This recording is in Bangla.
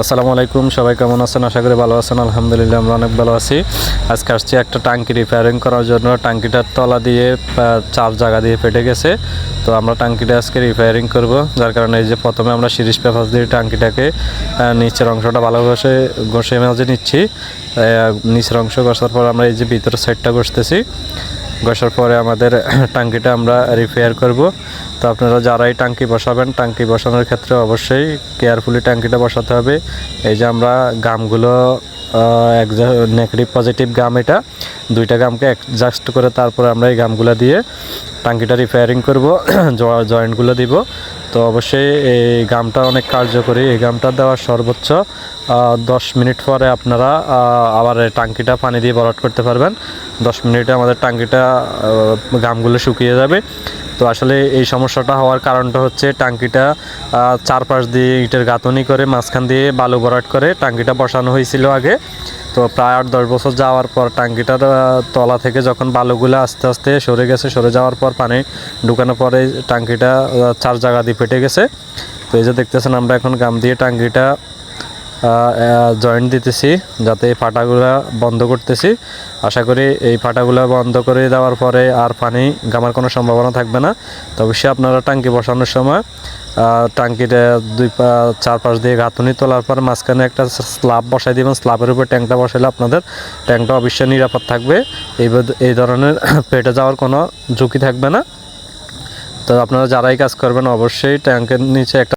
আসসালামু আলাইকুম, সবাই কেমন আছেন? আশা করি ভালো আছেন, আলহামদুলিল্লাহ আমরা অনেক ভালো আছি। আজকে আসছি একটা টাঙ্কি রিপেয়ারিং করার জন্য। টাঙ্কিটার তলা দিয়ে চার জায়গা দিয়ে ফেটে গেছে। তো আমরা টাঙ্কিটা আজকে রিপেয়ারিং করব। যার কারণে এই যে প্রথমে আমরা সিরিজ পেপার দিয়ে টাঙ্কিটাকে নিচের অংশটা ভালোভাবে ঘষে মাঝে নিচ্ছি। নিচের অংশ ঘষার পর আমরা এই যে ভিতরের সাইডটা ঘষতেছি। ঘষার পরে আমাদের টাঙ্কিটা আমরা রিপেয়ার করব। তো আপনারা যারাই টাঙ্কি বসাবেন, টাঙ্কি বসানোর ক্ষেত্রে অবশ্যই কেয়ারফুলি টাঙ্কিটা বসাতে হবে। এই যে আমরা গামগুলো নেগেটিভ পজিটিভ গাম এটা। দুইটা গামকে অ্যাডজাস্ট করে তারপরে আমরা এই গামগুলো দিয়ে টাঙ্কিটা রিপেয়ারিং করব জয়েন্টগুলো দিব। তো অবশ্যই এই গামটা অনেক কার্যকরী। এই গামটা দেওয়ার সর্বোচ্চ দশ মিনিট পরে আপনারা আবার টাঙ্কিটা পানি দিয়ে ভরাট করতে পারবেন। দশ মিনিটে আমাদের টাঙ্কিটা গামগুলো শুকিয়ে যাবে। তো আসলে এই সমস্যাটা হওয়ার কারণটা হচ্ছে টাঙ্কিটা চারপাশ দিয়ে ইটের গাঁথনি করে, মাঝখান দিয়ে বালু ভরাট করে টাঙ্কিটা বসানো হয়েছিল আগে। তো প্রায় আট, দশ বছর যাওয়ার পর টাঙ্কিটার তলা থেকে যখন বালুগুলো আস্তে আস্তে সরে গেছে, সরে যাওয়ার পর পানি ঢুকানোর পরে টাঙ্কিটা চার জায়গা দিয়ে ফেটে গেছে। তো এই যে দেখতেছেন, আমরা এখন গাম দিয়ে টাঙ্কিটা জয়েন্ট দিতেছি, যাতে এই ফাটাগুলা বন্ধ করতেছি। আশা করি এই ফাটাগুলা বন্ধ করে দেওয়ার পরে আর পানি গামার কোনো সম্ভাবনা থাকবে না। তো অবশ্যই আপনারা টাঙ্কি বসানোর সময় টাঙ্কির দুই চার পাশ দিয়ে গাঁথুনি তোলার পর মাঝখানে একটা স্ল্যাব বসাই দিবেন। স্ল্যাবের উপর ট্যাঙ্কটা বসাইলে আপনাদের ট্যাঙ্কটা অবশ্যই নিরাপদ থাকবে। এই এই ধরনের পেটে যাওয়ার কোনো ঝুঁকি থাকবে না। তো আপনারা যারাই কাজ করবেন, অবশ্যই ট্যাঙ্কের নিচে একটা